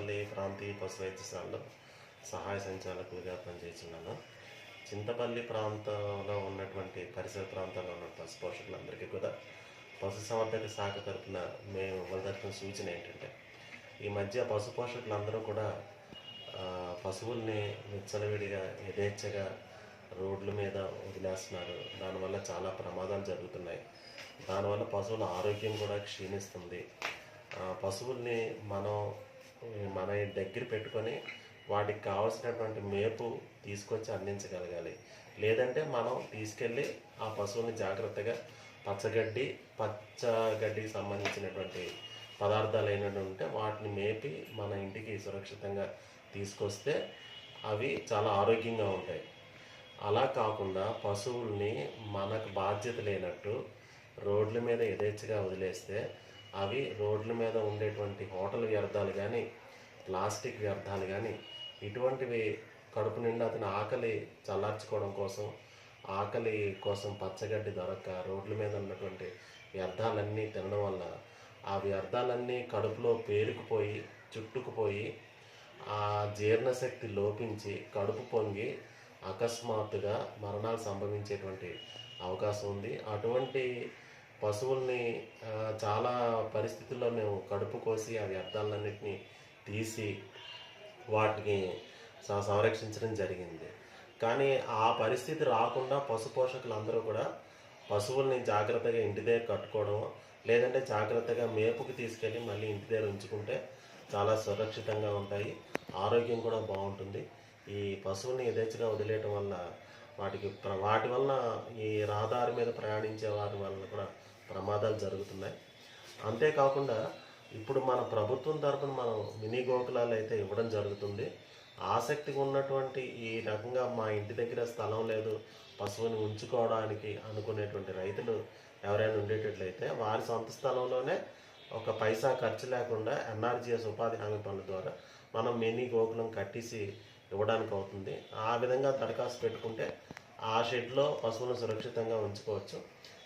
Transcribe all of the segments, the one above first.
పల్లి ప్రాంతీయ పశు వైద్యశాలలో సహాయ సంచాలకులుగా పనిచేస్తున్నాను. చింతపల్లి ప్రాంతంలో ఉన్నటువంటి పరిసర ప్రాంతాల్లో ఉన్న పశు పోషకులందరికీ కూడా పశు సంవర్ధక శాఖ తరఫున మేము ఇవ్వదలిచిన సూచన ఏంటంటే ఈ మధ్య పశు పోషకులందరూ కూడా పశువుల్ని విచ్చలవిడిగా యథేచ్ఛగా రోడ్ల మీద వదిలేస్తున్నారు. దానివల్ల చాలా ప్రమాదాలు జరుగుతున్నాయి. దానివల్ల పశువుల ఆరోగ్యం కూడా క్షీణిస్తుంది. పశువుల్ని మనం మన దగ్గర పెట్టుకొని వాటికి కావాల్సినటువంటి మేపు తీసుకొచ్చి అందించగలగాలి. లేదంటే మనం తీసుకెళ్ళి ఆ పశువుని జాగ్రత్తగా పచ్చగడ్డి పచ్చగడ్డికి సంబంధించినటువంటి పదార్థాలు అయినటువంటి ఉంటే వాటిని మేపి మన ఇంటికి సురక్షితంగా తీసుకొస్తే అవి చాలా ఆరోగ్యంగా ఉంటాయి. అలా కాకుండా పశువుల్ని మనకు బాధ్యత లేనట్టు రోడ్ల మీద యథేచ్ఛగా వదిలేస్తే అవి రోడ్ల మీద ఉండేటువంటి హోటల్ వ్యర్థాలు కానీ ప్లాస్టిక్ వ్యర్థాలు కానీ ఇటువంటివి కడుపు నిండా అతని ఆకలి చల్లార్చుకోవడం కోసం ఆకలి కోసం పచ్చగడ్డి దొరక్క రోడ్ల మీద ఉన్నటువంటి వ్యర్థాలన్నీ తినడం వల్ల ఆ వ్యర్థాలన్నీ కడుపులో పేరుకుపోయి చుట్టుకుపోయి ఆ జీర్ణశక్తి లోపించి కడుపు పొంగి అకస్మాత్తుగా మరణాలు సంభవించేటువంటి అవకాశం ఉంది. అటువంటి పశువుల్ని చాలా పరిస్థితుల్లో మేము కడుపు కోసి ఆ వ్యర్థాలన్నింటినీ తీసి వాటిని స- సంరక్షించడం జరిగింది. కానీ ఆ పరిస్థితి రాకుండా పశు పోషకులందరూ కూడా పశువుల్ని జాగ్రత్తగా ఇంటి దగ్గర కట్టుకోవడం లేదంటే జాగ్రత్తగా మేపుకి తీసుకెళ్ళి మళ్ళీ ఇంటి దగ్గర ఉంచుకుంటే చాలా సురక్షితంగా ఉంటాయి. ఆరోగ్యం కూడా బాగుంటుంది. ఈ పశువుల్ని యథేచ్ఛగా వదిలేయటం వల్ల వాటికి ప్ర వాటి వలన ఈ రహదారి మీద ప్రయాణించే వారి వలన కూడా ప్రమాదాలు జరుగుతున్నాయి. అంతేకాకుండా ఇప్పుడు మన ప్రభుత్వం తరపున మనం మినీ గోకులాలు అయితే ఇవ్వడం జరుగుతుంది. ఆసక్తిగా ఉన్నటువంటి ఈ రకంగా మా ఇంటి దగ్గర స్థలం లేదు పశువుని ఉంచుకోవడానికి అనుకునేటువంటి రైతులు ఎవరైనా ఉండేటట్లయితే వారి సొంత స్థలంలోనే ఒక పైసా ఖర్చు లేకుండా ఎన్ఆర్జీఎస్ ఉపాధి హామీ పనుల ద్వారా మనం మినీ గోకులం కట్టేసి ఇవ్వడానికి అవుతుంది ఆ విధంగా దరఖాస్తు పెట్టుకుంటే ఆ షెడ్లో పశువులను సురక్షితంగా ఉంచుకోవచ్చు.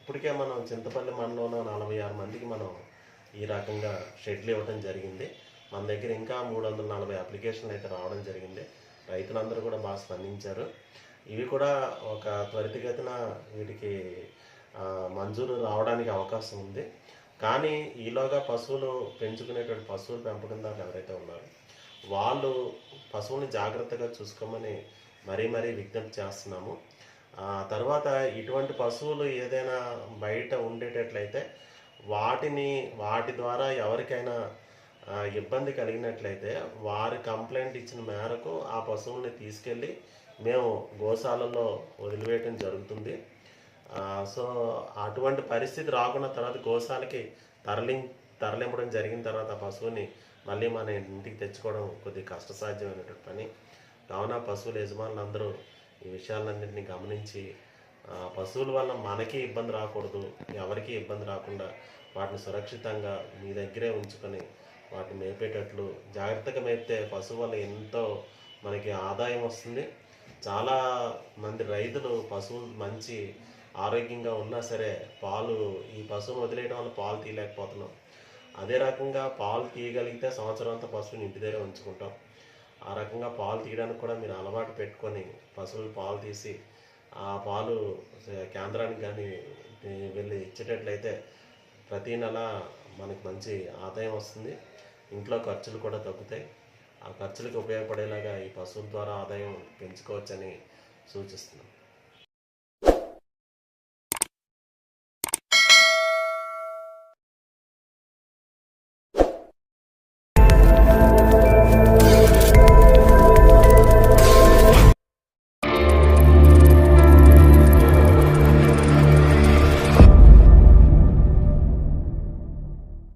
ఇప్పటికే మనం చింతపల్లి మండలంలో నలభై ఆరు మందికి మనం ఈ రకంగా షెడ్లు ఇవ్వడం జరిగింది. మన దగ్గర ఇంకా మూడు వందల నలభై అప్లికేషన్లు అయితే రావడం జరిగింది. రైతులందరూ కూడా బాగా స్పందించారు. ఇవి కూడా ఒక త్వరితగతిన వీటికి మంజూరు రావడానికి అవకాశం ఉంది. కానీ ఈలోగా పశువులు పెంచుకునేటువంటి పశువుల పెంపకందారులు ఎవరైతే ఉన్నారో వాళ్ళు పశువుని జాగ్రత్తగా చూసుకోమని మరీ మరీ విజ్ఞప్తి చేస్తున్నాము. తర్వాత ఇటువంటి పశువులు ఏదైనా బయట ఉండేటట్లయితే వాటిని వాటి ద్వారా ఎవరికైనా ఇబ్బంది కలిగినట్లయితే వారి కంప్లైంట్ ఇచ్చిన మేరకు ఆ పశువుల్ని తీసుకెళ్ళి మేము గోశాలలో వదిలివేయటం జరుగుతుంది. సో అటువంటి పరిస్థితి రాకుండా తర్వాత గోశాలకి తరలి తరలింపడం జరిగిన తర్వాత ఆ పశువుని మళ్ళీ మన ఇంటికి తెచ్చుకోవడం కొద్దిగా కష్టసాధ్యమైనటువంటి పని. కావున పశువుల యజమానులందరూ ఈ విషయాలన్నింటినీ గమనించి పశువుల వల్ల మనకి ఇబ్బంది రాకూడదు ఎవరికి ఇబ్బంది రాకుండా వాటిని సురక్షితంగా మీ దగ్గరే ఉంచుకొని వాటిని మేపేటట్లు జాగ్రత్తగా మేపితే పశువు వల్ల ఎంతో మనకి ఆదాయం వస్తుంది. చాలా మంది రైతులు పశువులు మంచి ఆరోగ్యంగా ఉన్నా సరే పాలు ఈ పశువును వదిలేయడం వల్ల పాలు తీయలేకపోతున్నాం. అదే రకంగా పాలు తీయగలిగితే సంవత్సరం అంతా పశువుని ఇంటి దగ్గర ఉంచుకుంటాం. ఆ రకంగా పాలు తీయడానికి కూడా మీరు అలవాటు పెట్టుకొని పశువులు పాలు తీసి ఆ పాలు కేంద్రానికి కానీ వెళ్ళి ఇచ్చేటట్లయితే ప్రతి నెల మనకి మంచి ఆదాయం వస్తుంది. ఇంట్లో ఖర్చులు కూడా తగ్గుతాయి. ఆ ఖర్చులకు ఉపయోగపడేలాగా ఈ పశువుల ద్వారా ఆదాయం పెంచుకోవచ్చని సూచిస్తున్నాం.